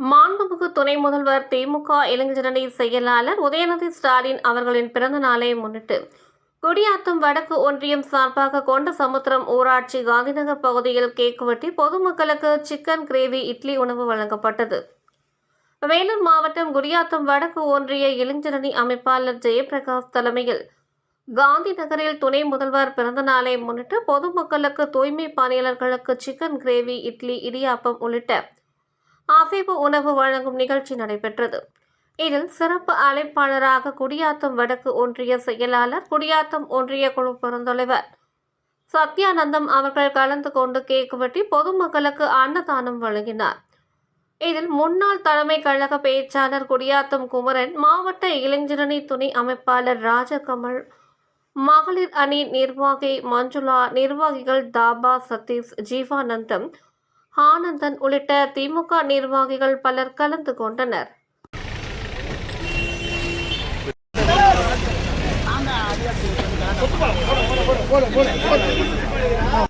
மாண்புமிகு துணை முதல்வர் திமுக இளைஞரணி செயலாளர் உதயநிதி ஸ்டாலின் அவர்களின் பிறந்த நாளை முன்னிட்டு குடியாத்தம் வடக்கு ஒன்றியம் சார்பாக கொண்ட சமுத்திரம் ஊராட்சி காந்திநகர் பகுதியில் கேக் வெட்டி பொதுமக்களுக்கு சிக்கன் கிரேவி இட்லி உணவு வழங்கப்பட்டது. வேலூர் மாவட்டம் குடியாத்தம் வடக்கு ஒன்றிய இளைஞரணி அமைப்பாளர் ஜெயபிரகாஷ் தலைமையில் காந்தி நகரில் துணை முதல்வர் பிறந்த நாளை முன்னிட்டு பொதுமக்களுக்கு தூய்மை பணியாளர்களுக்கு சிக்கன் கிரேவி இட்லி இடியாப்பம் உள்ளிட்ட அசைவு உணவு வழங்கும் நிகழ்ச்சி நடைபெற்றது. இதில் சிறப்பு அழைப்பாளராக குடியாத்தம் வடக்கு ஒன்றிய செயலாளர் குடியாத்தம் ஒன்றிய குழு பெருந்தலைவர் சத்யானந்தம் அவர்கள் கலந்து கொண்டு கேக் வெட்டி பொதுமக்களுக்கு அன்னதானம் வழங்கினார். இதில் முன்னாள் தலைமை கழக பேச்சாளர் குடியாத்தம் குமரன் மாவட்ட இளைஞரணி துணை அமைப்பாளர் ராஜகமல் மகளிர் அணி நிர்வாகி மஞ்சுளா நிர்வாகிகள் தாபா சதீஷ் ஜீவானந்தம் ஆனந்தன் உள்ளிட்ட திமுக நிர்வாகிகள் பலர் கலந்து கொண்டனர்.